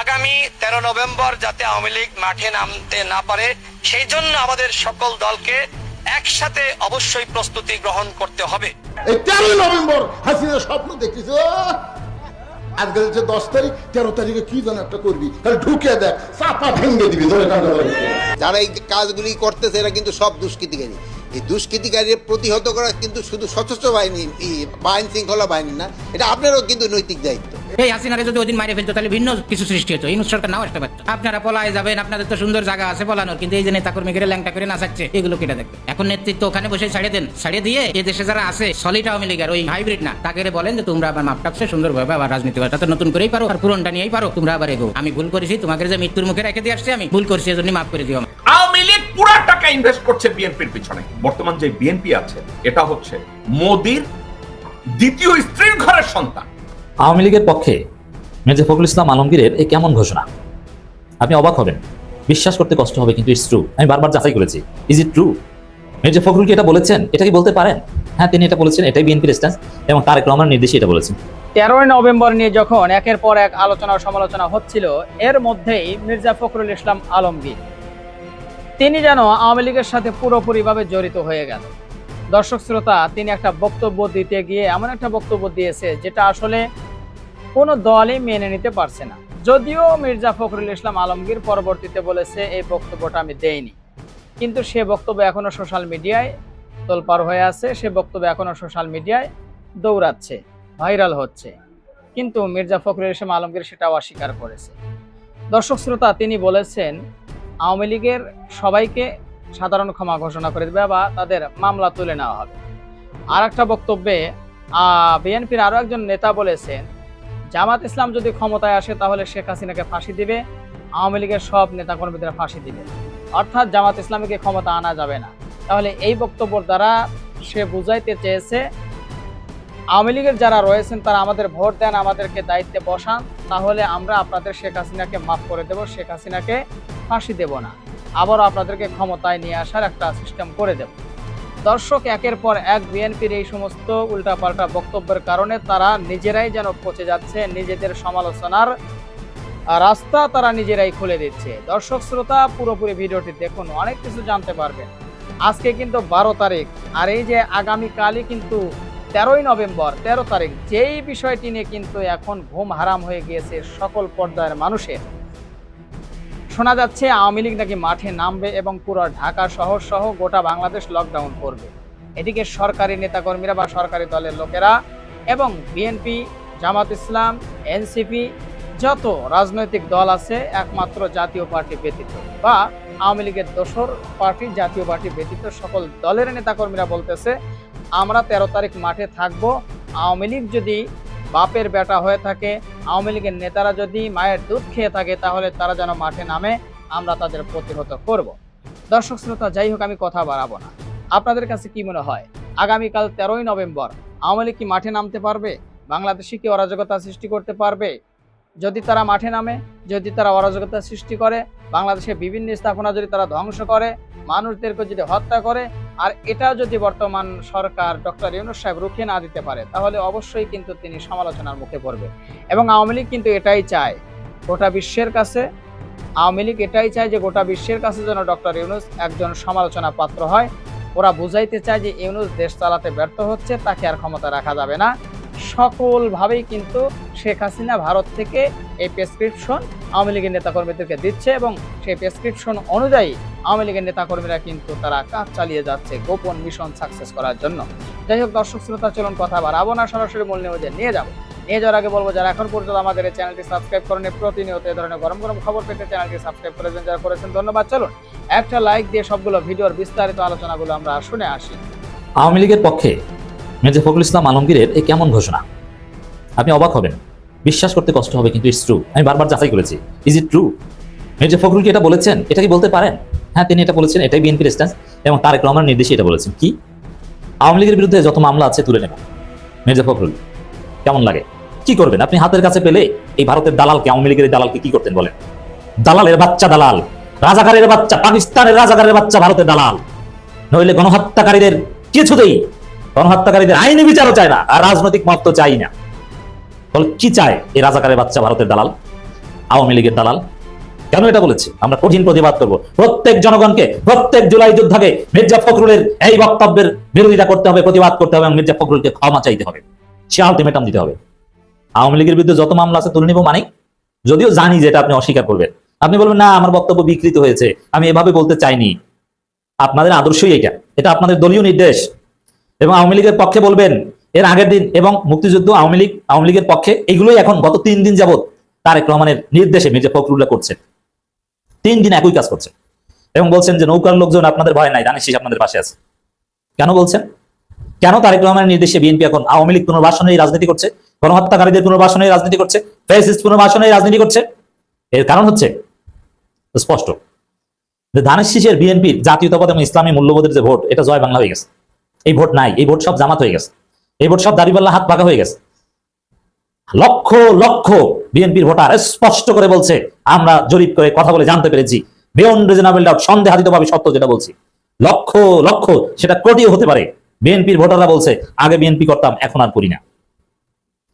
আগামী তেরো নভেম্বর যাতে আওয়ামী লীগ মাঠে নামতে না পারে সেই জন্য আমাদের সকল দলকে একসাথে অবশ্যই প্রস্তুতি গ্রহণ করতে হবে। এই তেরোই নভেম্বর হাসিনা স্বপ্ন দেখতেছে আজকে হচ্ছে দশ তারিখ তেরো তারিখে কি যেন একটা করবি? তাহলে ঢুকে দেখ চাপা ভেঙে দিবি ধরে যারা এই কাজগুলি করতেছে এরা কিন্তু সব দুষ্কৃতিকারী। এই দুষ্কৃতিকারীর প্রতিহত করা কিন্তু শুধু সশস্ত্র বাহিনী এই আইন শৃঙ্খলা বাহিনী না এটা আপনারও কিন্তু নৈতিক দায়িত্ব। এই হাসিনাকে যদি ওই দিন মারে ফেলতো, তাহলে ভিন্ন কিছু সৃষ্টি হতো। ইউনুস সরকার নাও আসতে পারতো। আপনারা পলায় যাবেন, আপনাদের তো সুন্দর জায়গা আছে পলানোর, কিন্তু এই যে নেতা কর্মী করে ল্যাংটা করে নাচাচ্ছে, এগুলো কেটে দেখবে। এখন নেতৃত্ব ওখানে বসে ছাড়িয়ে দেন, ছাড়িয়ে দিয়ে এই দেশে যারা আছে সলিড আওয়ামী লীগের ওই হাইব্রিড না, তাকে বলেন যে তোমরা আবার মাপ টাপসে সুন্দরভাবে আবার রাজনীতি করো তাতে নতুন করেই পারো, আর পুরনটা নিয়েই পারো, তোমরা আবার এগো। আমি ভুল করেছি, তোমাকে যে মৃত্যুর মুখে রেখে দিয়ে আসছি, আমি ভুল করছি এজন্য মাফ করে দিও। আওয়ামী লীগ পুরা টাকা ইনভেস্ট করছে বিএনপির পিছনে। বর্তমান যে বিএনপি আছে, এটা হচ্ছে মোদির দ্বিতীয় স্ত্রীর ঘরের সন্তান। আওয়ামী লীগের পক্ষে মির্জা ফখরুল ইসলাম আলমগীরের এই কেমন ঘোষণা? আপনি অবাক হবেন। বিশ্বাস করতে কষ্ট হবে, কিন্তু ইটস ট্রু আমি বারবার যাচাই করেছি। Is it true Mirza Fakhrul কি এটা বলেছেন? এটা কি বলতে পারেন? হ্যাঁ তিনি এটা বলেছেন, এটাই বিএনপির স্ট্যান্স এবং তারেক রহমানের নির্দেশে এটা বলেছেন। তেরোই নভেম্বর নিয়ে যখন একের পর এক আলোচনা সমালোচনা হচ্ছিল, এর মধ্যেই মির্জা ফখরুল ইসলাম আলমগীর। তিনি যেন আওয়ামী লীগের সাথে পুরোপুরিভাবে জড়িত হয়ে গেল। দর্শক শ্রোতা, তিনি একটা বক্তব্য দিতে গিয়ে এমন একটা বক্তব্য দিয়েছে, যেটা আসলে কোনো দলই মেনে নিতে পারছে না। যদিও মির্জা ফখরুল ইসলাম আলমগীর পরবর্তীতে বলেছে, এই বক্তব্যটা আমি দেইনি। কিন্তু সে বক্তব্য এখনও সোশ্যাল মিডিয়ায় তোলপার হয়ে আছে, সে বক্তব্য এখনও সোশ্যাল মিডিয়ায় দৌড়াচ্ছে, ভাইরাল হচ্ছে। কিন্তু মির্জা ফখরুল ইসলাম আলমগীর সেটাও অস্বীকার করেছে। দর্শক শ্রোতা, তিনি বলেছেন, আওয়ামী লীগের সবাইকে সাধারণ ক্ষমা ঘোষণা করে দেবে বা তাদের মামলা তুলে নেওয়া হবে। আর একটা বক্তব্যে বিএনপির আরও একজন নেতা বলেছেন জামাত ইসলাম যদি ক্ষমতায় আসে, তাহলে শেখ হাসিনাকে ফাঁসি দিবে, আওয়ামী লীগের সব নেতাকর্মীদের ফাঁসি দিবে। অর্থাৎ জামাত ইসলামীকে ক্ষমতা আনা যাবে না। তাহলে এই বক্তব্যের দ্বারা সে বুঝাইতে চেয়েছে, আওয়ামী লীগের যারা রয়েছেন, তারা আমাদের ভোট দেন, আমাদেরকে দায়িত্বে বসান, তাহলে আমরা আপনাদের শেখ হাসিনাকে মাফ করে দেব, শেখ হাসিনাকে ফাঁসি দেব না। আবারও আপনাদেরকে ক্ষমতায় নিয়ে আসার একটা সিস্টেম করে দেব। দর্শক একের পর এক বিএনপির এই সমস্ত উল্টাপাল্টা বক্তব্যের কারণে তারা নিজেরাই যেন পচে যাচ্ছে, নিজেদের সমালোচনার রাস্তা তারা নিজেরাই খুলে দিচ্ছে। দর্শক শ্রোতা, পুরোপুরি ভিডিওটি দেখুন, অনেক কিছু জানতে পারবেন। আজকে কিন্তু বারো তারিখ, আর এই যে আগামীকালই কিন্তু তেরোই নভেম্বর, তেরো তারিখ, যেই বিষয়টি নিয়ে কিন্তু এখন ঘুম হারাম হয়ে গিয়েছে সকল পর্যায়ের মানুষের। শোনা যাচ্ছে আওয়ামী লীগ নাকি মাঠে নামবে এবং পুরো ঢাকা শহর সহ গোটা বাংলাদেশ লকডাউন করবে। এদিকে সরকারি নেতাকর্মীরা বা সরকারি দলের লোকেরা এবং বিএনপি, জামাত ইসলাম, এনসিপি যত রাজনৈতিক দল আছে একমাত্র জাতীয় পার্টি ব্যতীত বা আওয়ামী লীগের দোসর পার্টি, জাতীয় পার্টি ব্যতীত সকল দলের নেতাকর্মীরা বলতেছে, আমরা তেরো তারিখ মাঠে থাকব। আওয়ামী লীগ যদি বাপের বেটা হয়ে থাকে, আওয়ামী লীগের নেতারা যদি মায়ের দুধ খেয়ে থাকে, তাহলে তারা যেন মাঠে নামে, আমরা তাদের প্রতিহত করব। দর্শক শ্রোতা, যাই হোক, আমি কথা বাড়াবো না। আপনাদের কাছে কি মনে হয়, আগামীকাল তেরোই নভেম্বর আওয়ামী লীগ কি মাঠে নামতে পারবে? বাংলাদেশে কি অরাজকতা সৃষ্টি করতে পারবে? যদি তারা মাঠে নামে, যদি তারা অরাজকতা সৃষ্টি করে বাংলাদেশের বিভিন্ন স্থাপনা যদি তারা ধ্বংস করে, মানুষদেরকে যদি হত্যা করে আর এটা যদি বর্তমান সরকার ডক্টর ইউনুস সাহেব রুখে না দিতে পারে, তাহলে অবশ্যই কিন্তু তিনি সমালোচনার মুখে পড়বে। এবং আওয়ামী লীগ কিন্তু এটাই চায়, গোটা বিশ্বের কাছে, আওয়ামী লীগ এটাই চায় যে গোটা বিশ্বের কাছে যেন ডক্টর ইউনুস একজন সমালোচনা পাত্র হয়। ওরা বুঝাইতে চায় যে ইউনুস দেশ চালাতে ব্যর্থ হচ্ছে, তাকে আর ক্ষমতা রাখা যাবে না। সকলভাবেই কিন্তু শেখ হাসিনা ভারত থেকে এই প্রেসক্রিপশন আওয়ামী লীগের নেতাকর্মীদেরকে দিচ্ছে এবং সেই প্রেসক্রিপশন অনুযায়ী আওয়ামী লীগের নেতাকর্মীরা কিন্তু তারা কাজ চালিয়ে যাচ্ছে গোপন মিশন সাকসেস করার জন্য। যাই হোক দর্শক শ্রোতা, চলুন কথা বাড়াবো না, সরাসরি মূল নিউজে নিয়ে যাব। নিয়ে যাওয়ার আগে বলব, যারা এখন পর্যন্ত আমাদের এই চ্যানেলটি সাবস্ক্রাইব করেন প্রতিনিয়ত এ ধরনের গরম গরম খবর পেতে চ্যানেলটি সাবস্ক্রাইব করেছেন যারা করেছেন, ধন্যবাদ। চলুন, একটা লাইক দিয়ে সবগুলো ভিডিওর বিস্তারিত আলোচনাগুলো আমরা শুনে আসি। আওয়ামী লীগের পক্ষে মির্জা ফখরুল ইসলাম আলমগীরের এই কেমন ঘোষণা? আপনি অবাক হবেন। বিশ্বাস করতে কষ্ট হবে, কিন্তু ইটস ট্রু আমি বারবার যাচাই করেছি। Is it true Mirza Fakhrul কি এটা বলেছেন? এটা কি বলতে পারেন? হ্যাঁ তিনি এটা বলেছেন, এটাই বিএনপির স্ট্যান্স এবং তারেক রহমানের নির্দেশে এটা বলেছেন। কি? আওয়ামী লীগের বিরুদ্ধে যত মামলা আছে, তুলে নেব মির্জা ফখরুল, কেমন লাগে? কি করবেন? আপনি হাতের কাছে পেলে এই ভারতের দালালকে, আওয়ামী লীগের দালালকে কি করতেন বলেন? দালালের বাচ্চা দালাল, রাজাকারের বাচ্চা, পাকিস্তানের রাজাকারের বাচ্চা, ভারতের দালাল। নইলে গণহত্যাকারীদের কিছুতেই গণহত্যাকারীদের আইনি বিচারও চায় না, আর রাজনৈতিক মত তো চাই না। বলে, কি চায় এই রাজাকারের বাচ্চা ভারতের দালাল, আওয়ামী লীগের দালাল? কেন এটা বলেছে? আমরা কঠিন প্রতিবাদ করব। প্রত্যেক জনগণকে, প্রত্যেক জুলাই যোদ্ধাকে মির্জা ফখরুলের এই বক্তব্যের বিরোধিতা করতে হবে, প্রতিবাদ করতে হবে এবং মির্জা ফখরুলকে ক্ষমা চাইতে হবে। সে আলটিমেটাম দিতে হবে। আওয়ামী লীগের বিরুদ্ধে যত মামলা আছে তুলে নিব মানে যদিও জানি যে এটা আপনি অস্বীকার করবেন। আপনি বলবেন, না, আমার বক্তব্য বিকৃত হয়েছে। আমি এভাবে বলতে চাইনি। আপনাদের আদর্শই এটা এটা আপনাদের দলীয় নির্দেশ। এবং আওয়ামী লীগের পক্ষে বলবেন, এর আগের দিন এবং মুক্তিযুদ্ধ আওয়ামী লীগ, আওয়ামী লীগের পক্ষে এগুলোই এখন গত তিন দিন যাবত তারেক রহমানের নির্দেশে মির্জা ফখরুল্লাহ করছে তিন দিন একই কাজ করছে এবং বলছেন যে নৌকার লোকজন আপনাদের ভয় নাই, দানিশ আপনাদের পাশে আছে। কেন বলছেন? কেন তারেক রহমানের নির্দেশে বিএনপি এখন আওয়ামী লীগ পুনর্বাসনের রাজনীতি করছে? গণহত্যাকারীদের পুনর্বাসনের রাজনীতি করছে? ফেসিস্ট পুনর্বাসনের রাজনীতি করছে? এর কারণ হচ্ছে, স্পষ্ট, যে ধানের শীষের বিএনপির জাতীয়তাবাদ এবং ইসলামী মূল্যবোধের যে ভোট, এটা জয় বাংলা হয়ে গেছে। এই ভোট নাই, এই ভোট সব জামাত হয়ে গেছে। এই ভোট সব দাঁড়িপাল্লা হাত পাকা হয়ে গেছে। লক্ষ লক্ষ বিএনপির ভোটার স্পষ্ট করে বলছে, আমরা জরিপ করে কথা বলে জানতে পেরেছি। বিয়ন্ড রিজনেবল ডাউট সন্দেহাতীত ভাবে সত্য যেটা বলছি। লক্ষ লক্ষ, সেটা কোটিও হতে পারে। বিএনপির ভোটাররা বলছে, আগে বিএনপি করতাম, এখন আর করি না।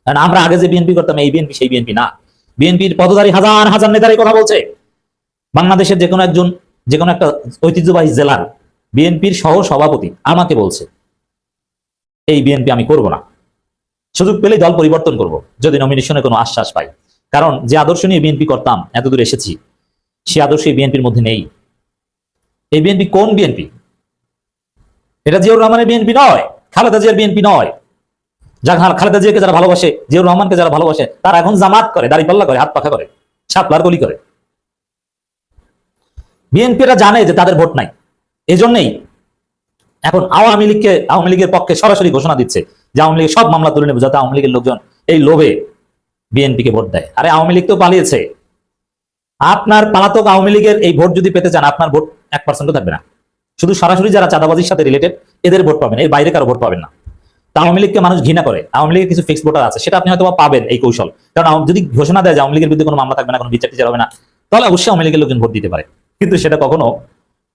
কারণ আমরা আগে যে বিএনপি করতাম, এই বিএনপি সেই বিএনপি না। বিএনপির পদধারী হাজার হাজার নেতারই কথা বলছে। বাংলাদেশের যে কোনো একজন যে কোনো একটা ঐতিহ্যবাহী জেলার বিএনপির সহ সভাপতি আমাকে বলছে এই বিএনপি আমি করব না। সুযোগ পেলেই দল পরিবর্তন করব, যদি নমিনেশনে কোনো আশ্বাস পাই। কারণ যে আদর্শ নিয়ে বিএনপি করতাম, এতদূর এসেছি, সে আদর্শ এই বিএনপির মধ্যে নেই। এই বিএনপি কোন বিএনপি এটা জিয়াউর রহমানের বিএনপি নয়, খালেদা জিয়ার বিএনপি নয়। যা খালেদা জিয়াকে যারা ভালোবাসে, জিয়াউর রহমানকে যারা ভালোবাসে, তারা এখন জামাত করে দাড়িপাল্লা করে, হাত পাখা করে সাপলার গলি করে। বিএনপিরা জানে যে তাদের ভোট নাই। এই জন্যই এখন আওয়ামী লীগকে, আওয়ামী লীগের পক্ষে সরাসরি ঘোষণা দিচ্ছে যে আওয়ামী লীগের সব মামলা তুলে নেবে যাতে আওয়ামী লীগের লোকজন এই লোভে বিএনপিকে ভোট দেয়। আরে আওয়ামী লীগ তো পালিয়েছে। আপনার পালাতক আওয়ামী লীগের এই ভোট যদি পেতে চান, আপনার ভোট এক পার্সেন্টও থাকবে না। শুধু সরাসরি যারা চাঁদাবাজির সাথে রিলেটেড এদের ভোট পাবেন, এর বাইরে কারও ভোট পাবেন না। তা আওয়ামী লীগকে মানুষ ঘৃণা করে। আওয়ামী লীগের কিছু ফিক্স ভোটার আছে, সেটা আপনি হয়তো পাবেন এই কৌশল। কারণ যদি ঘোষণা দেয় যে আওয়ামী লীগের বিরুদ্ধে কোনো মামলা থাকবে না, কোনো বিচার টিচার হবে না, তাহলে অবশ্যই আওয়ামী লীগের লোকজন ভোট দিতে পারে। কিন্তু সেটা কখনো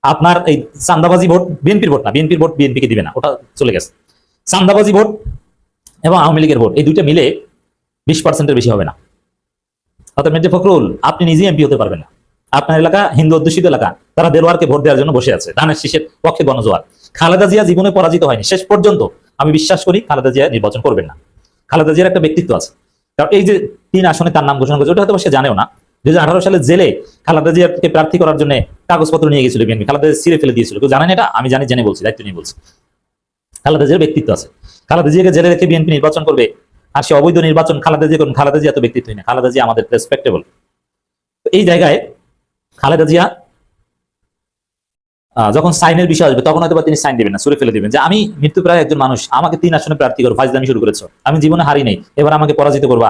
আপনার এই চান্দাবাজি ভোট বিএনপির ভোট না, বিএনপির ভোট বিএনপিকে দিবে না, ওটা চলে গেছে। চান্দাবাজি ভোট এবং আওয়ামী লীগের ভোট, এই দুইটা মিলে বিশ পার্সেন্টের বেশি হবে না। অর্থাৎ মির্জা ফখরুল, আপনি নিজেই এমপি হতে পারবেন না। আপনার এলাকা হিন্দু অধ্যুষিত এলাকা, তারা দেলোয়ারকে ভোট দেওয়ার জন্য বসে আছে, ধানের শীষের পক্ষে গণজোয়ার। খালেদা জিয়া জীবনে পরাজিত হয়নি, শেষ পর্যন্ত আমি বিশ্বাস করি খালেদা জিয়া নির্বাচন করবেন না। খালেদা জিয়ার একটা ব্যক্তিত্ব আছে। কারণ এই যে তিন আসনে তার নাম ঘোষণা করেছে, ওটা হয়তো সে জানেও না। দুই হাজার আঠারো সালে জেলে খালেদা জিয়াকে প্রার্থী করার জন্য কাগজপত্র নিয়ে গেছিল বিএনপি খালেদা ছিঁড়ে ফেলে দিয়েছিল। কেউ জানেন এটা? আমি জানি, জেনে বলছি, দায়িত্ব নিয়ে বলছি। খালেদা জিয়ার ব্যক্তিত্ব আছে। খালেদা জিয়াকে জেলে রেখে বিএনপি নির্বাচন করবে, আর সে অবৈধ নির্বাচন খালেদা জিয়া করুন, খালেদা জিয়া তো ব্যক্তিত্বই না। খালেদা জিয়া আমাদের রেসপেক্টেবল এই জায়গায় খালেদা জিয়া যখন সাইনের বিষয় আসবে, তখন হয়তো তিনি সাইন দিবেন না সরে ফেলে দেবেন। যে আমি মৃত্যুপ্রায় একজন মানুষ, আমাকে তিন আসনে প্রার্থী করো, ফাইজলামি শুরু করেছ। আমি জীবনে হারি নেই, এবার আমাকে পরাজিত করবা।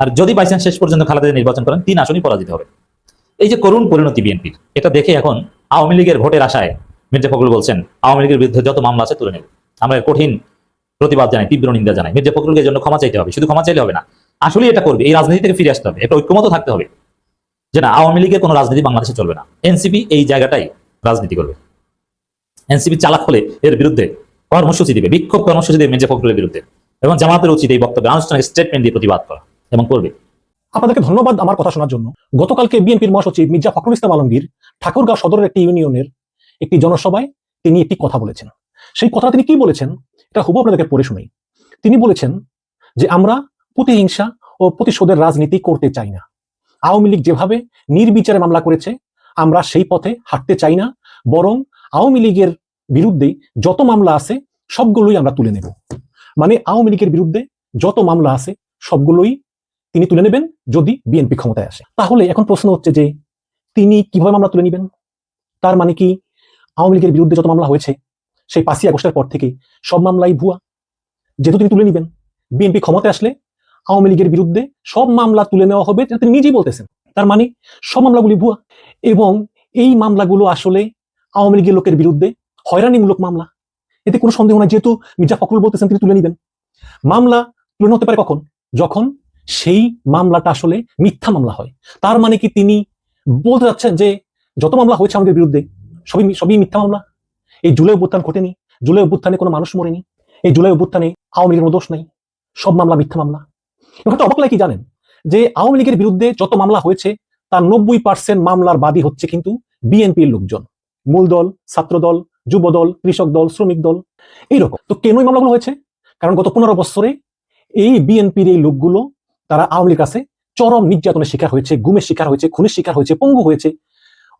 আর যদি বাইচান্স শেষ পর্যন্ত খালেদা নির্বাচন করেন, তিন আসনই পরাজিত হবে। এই যে করুণ পরিণতি বিএনপির এটা দেখে এখন আওয়ামী লীগের ভোটের আশায় মির্জা ফখরুল বলছেন, আওয়ামী লীগের বিরুদ্ধে যত মামলা আছে তুলে নেব। আমরা কঠিন প্রতিবাদ জানাই, তীব্র নিন্দা জানাই। মির্জা ফখরুলকে জন্য ক্ষমা চাইতে হবে, শুধু ক্ষমা চাইলে হবে না আসলে এটা করবে, এই রাজনীতি থেকে ফিরে আসতে হবে এটা ঐক্যমত থাকতে হবে। যে না, আওয়ামী লীগের কোনো রাজনীতি বাংলাদেশে চলবে না। এনসিপি এই জায়গাটাই রাজনীতি করবে। এনসিপি চালাক হলে এর বিরুদ্ধে কর্মসূচি দিবে, বিক্ষোভ কর্মসূচি দেবে মির্জা ফখরুলের বিরুদ্ধে। এবং জামাতের উচিত এই বক্তব্যে আনুষ্ঠানিক স্টেটমেন্ট দিয়ে প্রতিবাদ করা এবং করবে। আপনাদেরকে ধন্যবাদ আমার কথা শোনার জন্য। গতকালকে বিএনপির মহাসচিব মির্জা ফখরুল ইসলাম আলমগীর ঠাকুরগাঁও সদরের একটি ইউনিয়নের একটি জনসভায় তিনি একটি কথা বলেছেন। সেই কথা তিনি কি বলেছেন, এটা হুবু আপনাদেরকে পড়ে শুনাই। তিনি বলেছেন যে, আমরা প্রতিহিংসা ও প্রতিশোধের রাজনীতি করতে চাই না। আওয়ামী লীগ যেভাবে নির্বিচারে মামলা করেছে, আমরা সেই পথে হাঁটতে চাই না। বরং আওয়ামী লীগের বিরুদ্ধে যত মামলা আছে, সবগুলোই আমরা তুলে নেব। মানে আওয়ামী লীগের বিরুদ্ধে যত মামলা আছে, সবগুলোই তিনি তুলে নেবেন যদি বিএনপি ক্ষমতায় আসে। তাহলে এখন প্রশ্ন হচ্ছে যে, তিনি কীভাবে মামলা তুলে নেবেন? তার মানে কি, আওয়ামী লীগের বিরুদ্ধে যত মামলা হয়েছে, সেই পাঁচই আগস্টের পর থেকে সব মামলাই ভুয়া। যেহেতু তিনি তুলে নেবেন, বিএনপি ক্ষমতায় আসলে আওয়ামী লীগের বিরুদ্ধে সব মামলা তুলে নেওয়া হবে এটা তিনি নিজেই বলতেছেন। তার মানে সব মামলাগুলি ভুয়া। এবং এই মামলাগুলো আসলে আওয়ামী লীগের লোকের বিরুদ্ধে হয়রানিমূলক মামলা। এতে কোনো সন্দেহ নাই। যেহেতু মির্জা ফখরুল বলতেছেন তিনি তুলে নেবেন। মামলা তুলে হতে পারে কখন? যখন সেই মামলাটা আসলে মিথ্যা মামলা হয়। তার মানে কি তিনি বলতে যাচ্ছেন যে যত মামলা হয়েছে আমাদের বিরুদ্ধে, সবই সবই মিথ্যা মামলা। এই জুলাই অভ্যুত্থান ঘটেনি, জুলাই অভ্যুত্থানে কোনো মানুষ মরেনি, এই জুলাই অভ্যুত্থানে আওয়ামী লীগের দোষ নাই, সব মামলা মিথ্যা মামলা। হয়তো অবাক লাগে কি জানেন? যে আওয়ামী লীগের বিরুদ্ধে যত মামলা হয়েছে, তার নব্বই পার্সেন্ট মামলার বাদী হচ্ছে কিন্তু বিএনপির লোকজন, মূল দল, ছাত্র দল, যুব দল, কৃষক দল, শ্রমিক দল, এইরকম। তো কেন মামলাগুলো হয়েছে? কারণ গত পনেরো বছরে এই বিএনপির এই লোকগুলো তারা আওয়ামী কাছে চরম নির্যাতনের শিকার হয়েছে, গুমের শিকার হয়েছে, খুনের শিকার হয়েছে, পঙ্গু হয়েছে।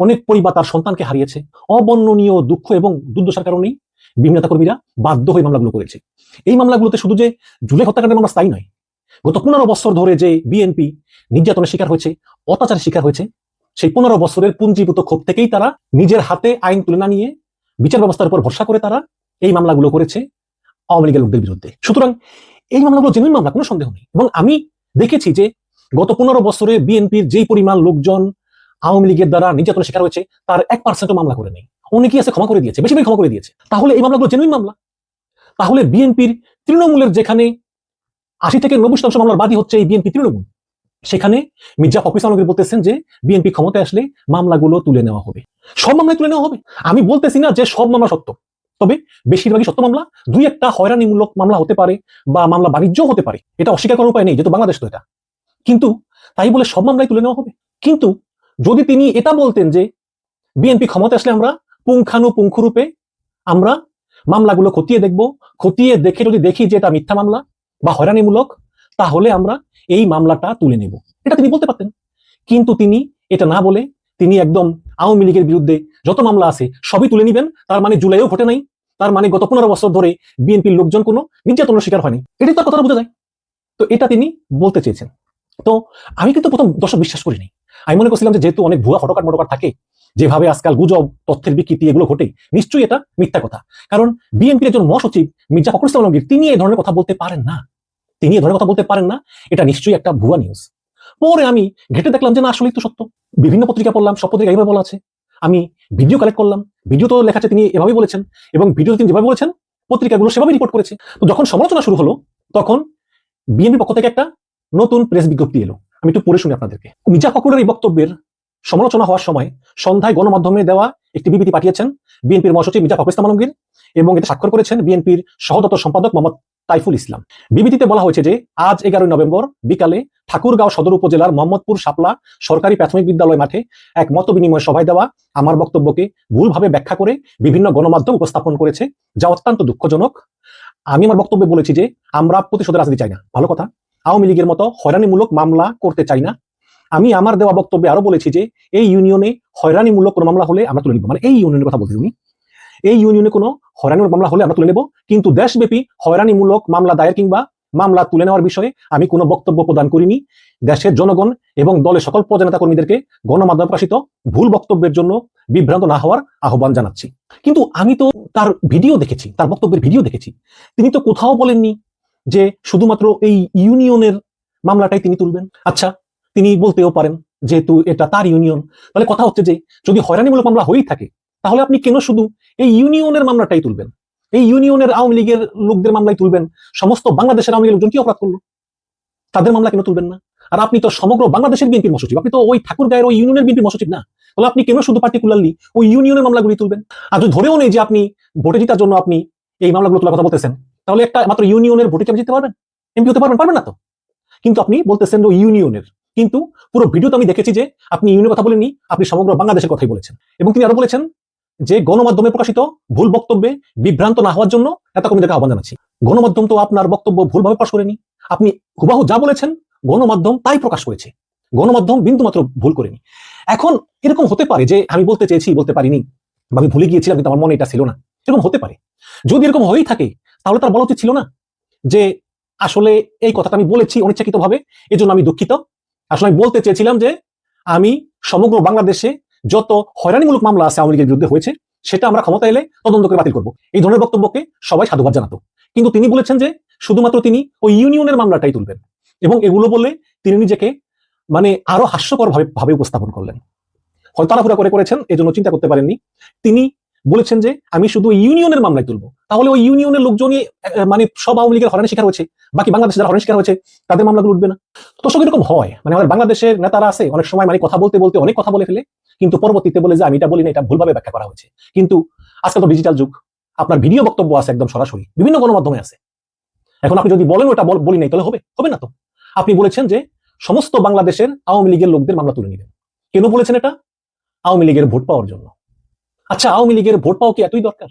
অনেক পরিবার তার সন্তানকে হারিয়েছে। অবর্ণনীয় দুঃখ এবং দুর্দশার কারণেই বিভিন্ন নেতা কর্মীরা বাধ্য হয়ে মামলাগুলো করেছে। এই মামলাগুলোতে শুধু যে জুলাই হত্যাকাণ্ডের মামলা স্থায়ী নয়, গত পনেরো বছর ধরে যে বিএনপি নির্যাতনের শিকার হয়েছে, অত্যাচারের শিকার হয়েছে, সেই পনেরো বছরের পুঞ্জীভূত ক্ষোভ থেকেই তারা নিজের হাতে আইন তুলে না নিয়ে বিচার ব্যবস্থার উপর ভরসা করে তারা এই মামলাগুলো করেছে আওয়ামী লীগের লোকদের বিরুদ্ধে। সুতরাং এই মামলাগুলো জেনুইন মামলা, কোনো সন্দেহ নেই। এবং আমি দেখেছি যে গত পনেরো বছরে বিএনপির যেই পরিমাণ লোকজন আওয়ামী লীগের দ্বারা নির্যাতনের শিকার হয়েছে, তার এক পার্সেন্টও মামলা করে নেই। অনেকেই আছে ক্ষমা করে দিয়েছে বেশিরভাগ ক্ষমা করে দিয়েছে। তাহলে এই মামলাগুলো জেনুইন মামলা? তাহলে বিএনপির তৃণমূলের যেখানে আশি থেকে নব্বই শতাংশ মামলার বাদী হচ্ছে এই বিএনপি তৃণমূল, সেখানে মির্জা ফখরুল ইসলাম আলমগীর বলতেছেন যে বিএনপি ক্ষমতায় আসলে মামলাগুলো তুলে নেওয়া হবে। সব মামলায় তুলে নেওয়া হবে। আমি বলতেছি না যে সব মামলা সত্য। তবে বেশিরভাগই সত্য মামলা, দুই একটা হয়রানিমূলক মামলা হতে পারে বা মামলা বাণিজ্য হতে পারে। এটা অস্বীকার করার উপায় নেই, যেহেতু বাংলাদেশ তো এটা। কিন্তু তাই বলে সব মামলায় তুলে নেওয়া হবে? কিন্তু যদি তিনি এটা বলতেন যে বিএনপি ক্ষমতা আসলে আমরা পুঙ্খানুপুঙ্খরূপে আমরা মামলাগুলো খতিয়ে দেখব, খতিয়ে দেখে যদি দেখি যে এটা মিথ্যা মামলা বা হয়রানিমূলক, তাহলে আমরা এই মামলাটা তুলে নেব। এটা তিনি বলতে পারতেন। কিন্তু তিনি এটা না বলে তিনি একদম আওয়ামী লীগের বিরুদ্ধে যত মামলা আছে, সবই তুলে নিবেন। তার মানে জুলাইও ঘটে নাই। তার মানে গত পনেরো বছর ধরে বিএনপির লোকজন কোনো নির্যাতনের শিকার হয়নি। এটাই তার কথাটা বোঝা যায়। তো এটা তিনি বলতে চেয়েছেন। তো আমি কিন্তু প্রথম দর্শক বিশ্বাস করিনি। আমি মনে করছিলাম যেহেতু অনেক ভুয়া ফটোকাট মোটকাট থাকে, যেভাবে আজকাল গুজব, তথ্যের বিকৃতি এগুলো ঘটে, নিশ্চয়ই এটা মিথ্যা কথা। কারণ বিএনপির একজন মহাসচিব মির্জা ফখরুল ইসলাম আলমগীর, তিনি এই ধরনের কথা বলতে পারেন না। তিনি এই ধরনের কথা বলতে পারেন না। এটা নিশ্চয়ই একটা ভুয়া নিউজ পরে আমি ঘেটে দেখলাম যে না, আসলেই তো সত্য। বিভিন্ন পত্রিকা পড়লাম, সব পত্রিকা এইভাবে বলা আছে। আমি ভিডিও কালেক্ট করলাম ভিডিও তো লেখা তিনি এভাবেই বলেছেন, এবং ভিডিও তিনি যেভাবে বলেছেন, পত্রিকাগুলো সেভাবেই রিপোর্ট করেছে। তো যখন সমালোচনা শুরু হলো, তখন বিএনপি পক্ষ থেকে একটা নতুন প্রেস বিজ্ঞপ্তি এলো। আমি একটু পড়ে শুনি আপনাদেরকে। মির্জা ফখরুলের এই বক্তব্যের সমালোচনা হওয়ার সময় সন্ধ্যায় গণমাধ্যমে দেওয়া একটি বিবৃতি পাঠিয়েছেন বিএনপির মহাসচিব মির্জা ফখরুল ইসলাম আলমগীর। এবং এটা স্বাক্ষর করেছেন বিএনপির সহদত সম্পাদক মোহাম্মদ তাইফুল ইসলাম। বিবৃতিতে বলা হয়েছে যে, আজ এগারোই নভেম্বর বিকালে ঠাকুরগাঁও সদর উপজেলার মোহাম্মদপুর শাপলা সরকারি প্রাথমিক বিদ্যালয় মাঠে এক মত বিনিময় সভায় দেওয়া আমার বক্তব্যকে ভুলভাবে ব্যাখ্যা করে বিভিন্ন গণমাধ্যম উপস্থাপন করেছে যা অত্যন্ত দুঃখজনক। আমি আমার বক্তব্যে বলেছি যে, আমরা প্রতিশোধ রাজনীতি চাই না। ভালো কথা। আওয়ামী লীগের মতো হয়রানিমূলক মামলা করতে চাই না। আমি আমার দেওয়া বক্তব্যে আরও বলেছি যে, এই ইউনিয়নে হয়রানিমূলক কোনো মামলা হলে আমরা তুলে নিব। মানে এই ইউনিয়নের কথা বলছি এই ইউনিয়নে কোনো হয়রানিমূলক মামলা হলে আমরা তুলে নেব। কিন্তু দেশব্যাপী হয়রানিমূলক মামলা দায়ের কিংবা মামলা তুলে নেওয়ার বিষয়ে আমি কোনো বক্তব্য প্রদান করিনি। দেশের জনগণ এবং দলের সকল প্রজানেতা কর্মীদেরকে গণমাধ্যমে প্রকাশিত ভুল বক্তব্যের জন্য বিভ্রান্ত না হওয়ার আহ্বান জানাচ্ছি। কিন্তু আমি তো তার ভিডিও দেখেছি, তার বক্তব্যের ভিডিও দেখেছি। তিনি তো কোথাও বলেননি যে শুধুমাত্র এই ইউনিয়নের মামলাটাই তিনি তুলবেন। আচ্ছা তিনি বলতেও পারেন যেহেতু এটা তার ইউনিয়ন তাহলে কথা হচ্ছে যে যদি হয়রানিমূলক মামলা হয়েই থাকে তাহলে আপনি কেন শুধু এই ইউনিয়নের মামলাটাই তুলবেন? এই ইউনিয়নের আওয়ামী লীগের লোকদের মামলাই তুলবেন? সমস্ত বাংলাদেশের আওয়ামী লীগের লোকজন কি অপরাধ করল? তাদের মামলা কেন তুলবেন না? আর আপনি তো সমগ্র বাংলাদেশের বিএনপির মহাসচিব আপনি তো ওই ঠাকুর গায়ের ওই ইউনিয়নের বিএনপির মহাসচিব না? তাহলে আপনি কেন শুধু পার্টিকুলারলি ওই ইউনিয়নের মামলাগুলি তুলবেন? আর যদি ধরেও নেই যে আপনি ভোটে জিতার জন্য আপনি এই মামলাগুলো তোলার কথা বলতেছেন, তাহলে একটা মাত্র ইউনিয়নের ভোটে কি আপনি জিততে পারবেন? এমপি হতে পারবেন? পারবেন না তো? কিন্তু আপনি বলতেছেন ওই ইউনিয়নের। কিন্তু পুরো ভিডিওতে আমি দেখেছি যে আপনি ইউনিয়নের কথা বলেননি, আপনি সমগ্র বাংলাদেশের কথাই বলেছেন। এবং তিনি আরও বলেছেন যে গণমাধ্যমে প্রকাশিত ভুল বক্তব্যে বিভ্রান্ত না হওয়ার জন্য নেতা কর্মীদেরকে আহ্বান জানাচ্ছি। গণমাধ্যম তো আপনার বক্তব্য ভুলভাবে প্রকাশ করেনি। আপনি হুবাহু যা বলেছেন, গণমাধ্যম তাই প্রকাশ করেছে। গণমাধ্যম বিন্দু মাত্র ভুল করেনি। এখন এরকম হতে পারে যে আমি বলতে চেয়েছি, বলতে পারিনি, বা আমি ভুলে গিয়েছিলাম, কিন্তু আমার মনে এটা ছিল না। এরকম হতে পারে। যদি এরকম হয়েই থাকে, তাহলে তার বলা উচিত ছিল না যে আসলে এই কথাটা আমি বলেছি অনিচ্ছাকৃত ভাবে এজন্য আমি দুঃখিত। আসলে আমি বলতে চেয়েছিলাম যে আমি সমগ্র বাংলাদেশে যত হয়রানিমূলক মামলা আছে আওয়ামী লীগের বিরুদ্ধে হয়েছে, সেটা আমরা ক্ষমতা এলে তদন্ত করে বাতিল করব। এই ধরনের বক্তব্যকে সবাই সাধুবাদ জানাতো। কিন্তু তিনি বলেছেন যে, শুধুমাত্র তিনি ওই ইউনিয়নের মামলাটাই তুলবেন এবং এগুলো বলে তিনি নিজেকে মানে আরও হাস্যকর ভাবে উপস্থাপন করলেন। হয়তো করে করেছেন, এজন্য চিন্তা করতে পারেননি। তিনি বলেছেন যে আমি শুধু ইউনিয়নের মামলায় তুলবো। তাহলে ওই ইউনিয়নের লোকজনই মানে সব আওয়ামী লীগের হয়রানি শিকার হয়েছে। বাকি বাংলাদেশে যারা হয়রানি শিকার হয়েছে, তাদের মামলাগুলো উঠবে না। দর্শক, এরকম হয়। মানে আমাদের বাংলাদেশের নেতারা আছে, অনেক সময় মানে কথা বলতে বলতে অনেক কথা বলে ফেলে, কিন্তু পরবর্তীতে বলে যে, আমি এটা বলি না, এটা ভুলভাবে ব্যাখ্যা করা হয়েছে। কিন্তু আজকাল তো ডিজিটাল যুগ। আপনার ভিডিও বক্তব্য আছে একদম সরাসরি, বিভিন্ন গণমাধ্যমে আছে। এখন আপনি যদি বলেন ওটা বলি নাই, তাহলে হবে হবে না তো? আপনি বলেছেন যে, সমস্ত বাংলাদেশের আওয়ামী লীগের লোকদের মামলা তুলে নেবেন। কেন বলেছেন এটা? আওয়ামী লীগের ভোট পাওয়ার জন্য। আচ্ছা আওয়ামী লীগের ভোট পাওয়া কি এতই দরকার?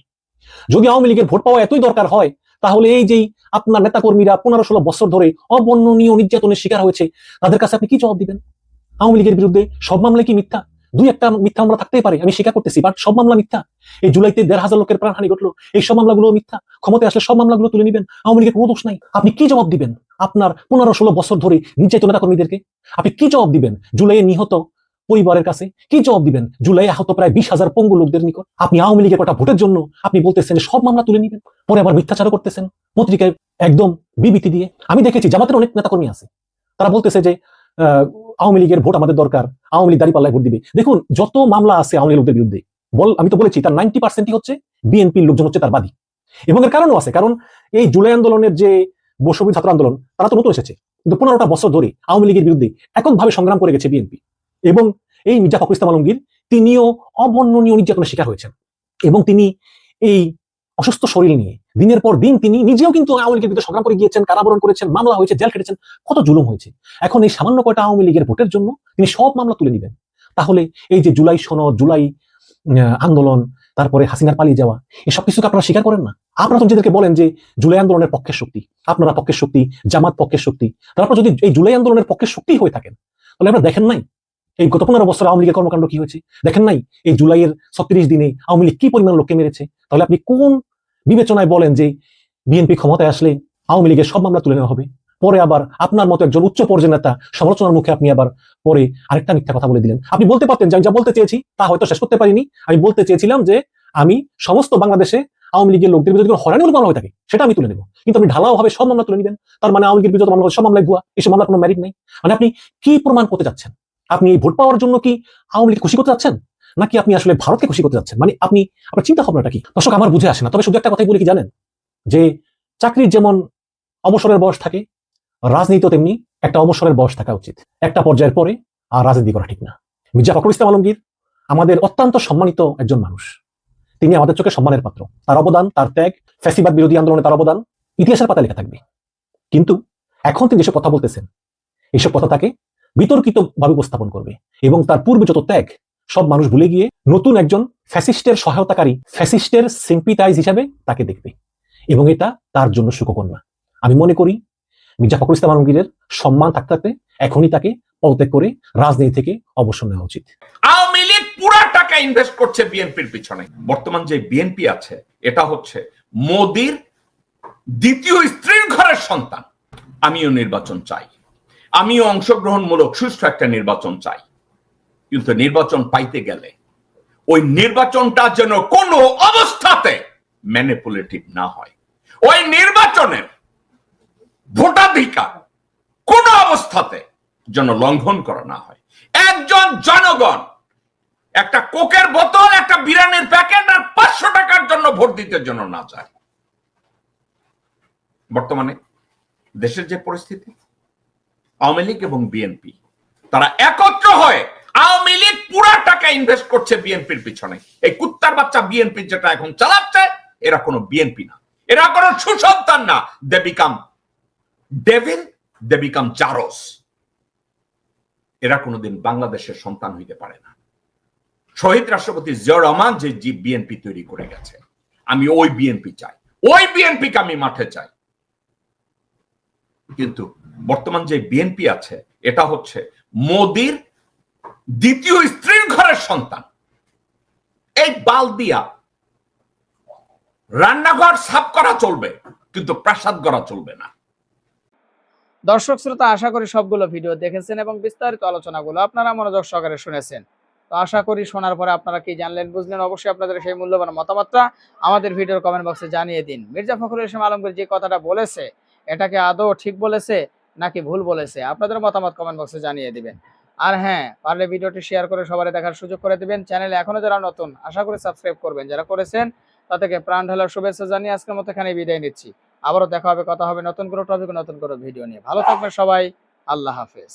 যদি আওয়ামী লীগের ভোট পাওয়া এতই দরকার হয়, তাহলে এই যেই আপনার নেতাকর্মীরা পনেরো ষোলো বছর ধরে অবর্ণনীয় নির্যাতনের শিকার হয়েছে, তাদের কাছে আপনি কি জবাব দিবেন? আওয়ামী লীগের বিরুদ্ধে সব মামলা কি মিথ্যা? দুই একটা মিথ্যা মামলা থাকতেই পারে, আমি স্বীকার করতেছি বাট সব মামলা মিথ্যা। এই জুলাইতে দেড় হাজার লোকের প্রাণহানি ঘটলো, এই সব মামলাগুলো মিথ্যা। ক্ষমতায় আসলে সব মামলাগুলো তুলে নেবেন, আওয়ামী লীগের কোনো দোষ নাই। আপনি কি জবাব দিবেন আপনার পনেরো ষোলো বছর ধরে নির্যাতিত নেতা কর্মীদেরকে আপনি কি জবাব দিবেন? জুলাইয়ে নিহত পরিবারের কাছে কি জবাব দিবেন? জুলাই আহত প্রায় বিশ হাজার পঙ্গু লোকদের নিকট। আপনি আওয়ামী লীগের কটা ভোটের জন্য আপনি বলতেছেন সব মামলা তুলে নিবেন, পরে আবার মিথ্যাচারও করতেছেন, পত্রিকায় একদম বিবৃতি দিয়ে। আমি দেখেছি জামাতের অনেক নেতাকর্মী আছে। তারা বলতেছে যে আওয়ামী লীগের ভোট আমাদের দরকার, আওয়ামী লীগ দাঁড়িপাল্লায় ভোট দিবে। দেখুন, যত মামলা আছে আওয়ামী লীগের বিরুদ্ধে, বল, আমি তো বলেছি, তার নাইনটি পার্সেন্টই হচ্ছে বিএনপির লোকজন হচ্ছে তার বাদী। এবং এর কারণও আছে, কারণ এই জুলাই আন্দোলনের যে বৈষম্য ছাত্র আন্দোলন, তারা তো নতুন এসেছে। কিন্তু পনেরোটা বছর ধরে আওয়ামী লীগের বিরুদ্ধে এককভাবে সংগ্রাম করে গেছে বিএনপি। এবং এই মির্জা ফখরুল ইসলাম আলমগীর তিনিও অবর্ণনীয় নির্যাতনের শিকার হয়েছেন। এবং তিনি এই অসুস্থ শরীর নিয়ে দিনের পর দিন তিনি নিজেও কিন্তু আওয়ামী লীগের বিরুদ্ধে সংগ্রাম করে গিয়েছেন, কারাবরণ করেছেন, মামলা হয়েছে, জেল খেটেছেন, কত জুলুম হয়েছে। এখন এই সামান্য কয়টা আওয়ামী লীগের ভোটের জন্য তিনি সব মামলা তুলে নেবেন। তাহলে এই যে জুলাই সনদ, জুলাই আন্দোলন, তারপরে হাসিনার পালিয়ে যাওয়া এই এসব কিছুকে আপনারা স্বীকার করেন না? আপনারা তো নিজেদেরকে বলেন যে জুলাই আন্দোলনের পক্ষের শক্তি, আপনারা পক্ষের শক্তি, জামাত পক্ষের শক্তি। তারপর যদি এই জুলাই আন্দোলনের পক্ষের শক্তি হয়ে থাকেন, তাহলে আপনারা দেখেন নাই এই গত পনেরো বছর আওয়ামী লীগের কর্মকাণ্ড কি হয়েছে? দেখেন নাই? এই জুলাইয়ের ছত্রিশ দিনে আওয়ামী লীগ কি পরিমাণ লোককে মেরেছে? তাহলে আপনি কোন বিবেচনায় বলেন যে বিএনপি ক্ষমতায় আসলে আওয়ামী লীগের সব মামলা তুলে নেওয়া হবে? পরে আবার আপনার মতো একজন উচ্চ পর্যায়ের নেতা সমালোচনার মুখে আপনি আবার পরে আরেকটা মিথ্যা কথা বলে দিলেন। আপনি বলতে পারতেন যে আমি যা বলতে চেয়েছি তা হয়তো শেষ করতে পারিনি। আমি বলতে চেয়েছিলাম যে আমি সমস্ত বাংলাদেশে আওয়ামী লীগের লোকদের বিরুদ্ধে কোনো হরানিমূলক মামলা হয়ে থাকে, সেটা আমি তুলে নেব। কিন্তু আপনি ঢালাও ভাবে সব মামলা তুলে নেবেন। তার মানে আওয়ামী লীগের বিরুদ্ধে মামলা সব মামলায় ভুয়া এসব মামলার কোনো ম্যারিট নেই। মানে আপনি কি প্রমাণ করতে যাচ্ছেন আপনি এই ভোট পাওয়ার জন্য কি আওয়ামী লীগ খুশি করতে যাচ্ছেন? নাকি আপনি আসলে ভারতকে খুশি করতে যাচ্ছেন? মানে আপনি, আপনার চিন্তা ভাবনাটা কি? দর্শক, আমার বুঝে আসে না। তবে শুধু একটা কথাই বলি কি জানেন? যে চাকরির যেমন অবসরের বয়স থাকে, রাজনীতিও তেমনি একটা অবসরের বয়স থাকা উচিত। একটা পর্যায়ের পরে আর রাজনীতি করা ঠিক না। মির্জা ফখরুল ইসলাম আলমগীর আমাদের অত্যন্ত সম্মানিত একজন মানুষ। তিনি আমাদের চোখে সম্মানের পাত্র। তার অবদান, তার ত্যাগ, ফ্যাসিবাদ বিরোধী আন্দোলনে তার অবদান ইতিহাসের পাতা লেখা থাকবে। কিন্তু এখন তিনি যেসব কথা বলতেছেন এইসব কথা তাকে বিতর্কিত ভাবে উপস্থাপন করবে এবং তার পূর্বে যত ত্যাগ, সব মানুষ ভুলে গিয়ে নতুন একজন ফ্যাসিস্টের সহায়তাকারী, ফ্যাসিস্টের সিম্পিটাইজ হিসাবে তাকে দেখবে এবং এটা তার জন্য সুখকর না আমি মনে করি মির্জা ফখরুল ইসলাম আলমগীরের সম্মান থাকতে থাকতে এখনই তাকে পদত্যাগ করে রাজনীতি থেকে অবসর নেওয়া উচিত। আওয়ামী লীগ পুরা টাকা ইনভেস্ট করছে বিএনপির পিছনে। বর্তমান যে বিএনপি আছে, এটা হচ্ছে মোদির দ্বিতীয় স্ত্রীর ঘরের সন্তান। আমিও নির্বাচন চাই। আমিও অংশগ্রহণমূলক সুষ্ঠু একটা নির্বাচন চাই। কিন্তু নির্বাচন পাইতে গেলে ওই নির্বাচনটা যেন কোনো অবস্থাতে ম্যানিপুলেটিভ না হয়। ওই নির্বাচনের ভোটাধিকার কোন অবস্থাতে যেন লঙ্ঘন করা না হয়। একজন জনগণ একটা কোকের বোতল, একটা বিরিয়ানির প্যাকেট আর পাঁচশো টাকার জন্য ভোট দিতে জন্য না চায় বর্তমানে দেশের যে পরিস্থিতি আওয়ামী লীগ এবং বিএনপি। তারা একত্র হয়ে আওয়ামী লীগ পুরা টাকা ইনভেস্ট করছে বিএনপির পিছনে। এই কুত্তার বাচ্চা বিএনপি যেটা এখন চালাচ্ছে, এরা কোনো বিএনপি না। এরা কোনো সুসন্তান না। চারস এরা কোনোদিন বাংলাদেশের সন্তান হইতে পারে না। শহীদ রাষ্ট্রপতি জিয়া রহমান যে জি বিএনপি তৈরি করে গেছে, আমি ওই বিএনপি চাই। ওই বিএনপিকে আমি মাঠে চাই। কিন্তু বর্তমান যে বিএনপি আছে, এটা হচ্ছে মোদির দ্বিতীয় স্ত্রীর ঘরের সন্তান। এই বাল দিয়া রান্নাঘর সাফ করা চলবে, কিন্তু প্রাসাদ গড়া চলবে না। দর্শক শ্রোতা, আশা করি সবগুলো ভিডিও দেখেছেন এবং বিস্তারিত আলোচনাগুলো আপনারা মনোযোগ সহকারে শুনেছেন। তো আশা করি শোনার পরে আপনারা কি জানলেন, বুঝলেন, অবশ্যই আপনাদের সেই মূল্যবান মতামতটা আমাদের ভিডিওর কমেন্ট বক্সে জানিয়ে দিন। মির্জা ফখরুল ইসলাম আলমগীর যে কথাটা বলেছে, এটাকে আদৌ ঠিক বলেছে? নাকি ভুল বলেছে? আপনাদের মতামত কমেন্ট বক্সে জানিয়ে দিবেন। আর হ্যাঁ পারলে ভিডিওটি শেয়ার করে সবাই দেখার সুযোগ করে দিবেন। চ্যানেলে এখনও যারা নতুন, আশা করি সাবস্ক্রাইব করবেন। যারা করেছেন, তাদেরকে প্রাণ ঢালার শুভেচ্ছা জানিয়ে আজকের মতো এখানে বিদায় নিচ্ছি। আবারও দেখা হবে, কথা হবে নতুন কোনো টপিক নতুন কোনো ভিডিও নিয়ে। ভালো থাকবেন সবাই। আল্লাহ হাফেজ।